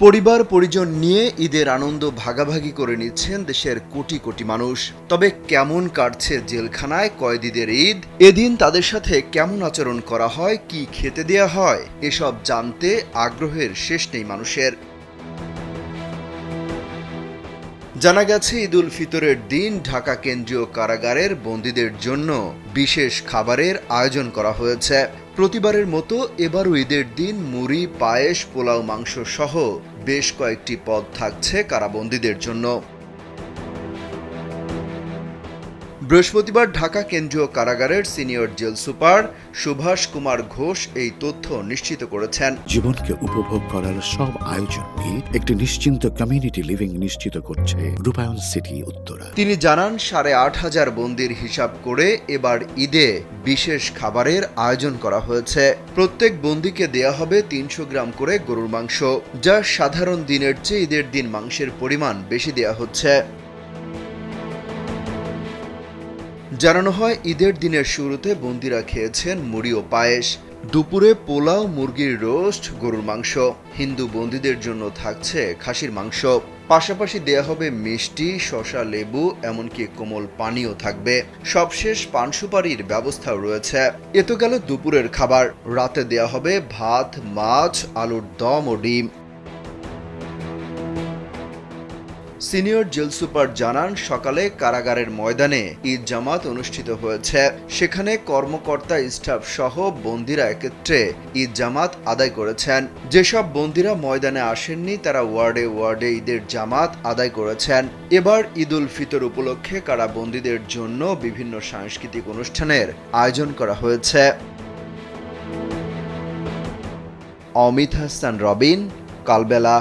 পরিবার, পরিজন নিয়ে ঈদের আনন্দ ভাগাভাগি করে নিচ্ছেন দেশের কোটি কোটি মানুষ। তবে কেমন কাটছে জেলখানায় কয়েদিদের ঈদ? এদিন তাদের সাথে কেমন আচরণ করা হয়? কি খেতে দেয়া হয়? এসব জানতে আগ্রহের শেষ নেই মানুষের। জানা গেছে ঈদুল ফিতরের দিন ঢাকা কেন্দ্রীয় কারাগারের বন্দীদের জন্য বিশেষ খাবারের আয়োজন করা হয়েছে। প্রতিবারের মতো এবারও ঈদের দিন মুড়ি, পায়েস, পোলাও, মাংস সহ বেশ কয়েকটি পদ থাকছে কারাবন্দীদের জন্য। বৃহস্পতিবার ঢাকা কেন্দ্রীয় কারাগারের senior jail super Subhash Kumar Ghosh এই তথ্য নিশ্চিত করেছেন। জীবনকে উপভোগ করার সব আয়োজন নিয়ে একটি নিশ্চিন্ত কমিউনিটি লিভিং নিশ্চিত করছে রূপায়ণ সিটি উত্তরা। তিনি জানান সাড়ে আট হাজার বন্দির হিসাব করে এবার ঈদে বিশেষ খাবারের আয়োজন করা হয়েছে। প্রত্যেক বন্দিকে দেয়া হবে তিনশো গ্রাম করে গরুর মাংস যা সাধারণ দিনের চেয়ে ঈদের দিন মাংসের পরিমাণ বেশি দেয়া হচ্ছে। জানানো হয়, ঈদের দিনের শুরুতে বন্দিরা খেয়েছেন মুড়ি ও পায়েস। দুপুরে পোলাও, মুরগির রোস্ট, গরুর মাংস। হিন্দু বন্দীদের জন্য থাকছে খাসির মাংস। পাশাপাশি দেয়া হবে মিষ্টি, শসা, লেবু, এমনকি কোমল পানীয় থাকবে। সবশেষ পান সুপারির ব্যবস্থাও রয়েছে। এ তো গেল দুপুরের খাবার। রাতে দেয়া হবে ভাত, মাছ, আলুর দম ও ডিম। সিনিয়র জেল সুপার জানান, সকালে কারাগারের ময়দানে ঈদ জামাত অনুষ্ঠিত হয়েছে। সেখানে কর্মকর্তা, স্টাফ সহ বন্দিরা একত্রে ঈদ জামাত আদায় করেছেন। যেসব বন্দিরা ময়দানে আসেননি, তারা ওয়ার্ডে ওয়ার্ডে ঈদের জামাত আদায় করেছেন। এবার ঈদ উল ফিতর উপলক্ষে কারাবন্দীদের জন্য বিভিন্ন সাংস্কৃতিক অনুষ্ঠানের আয়োজন করা হয়েছে। অমিত হাসান, রবিন, কালবেলা।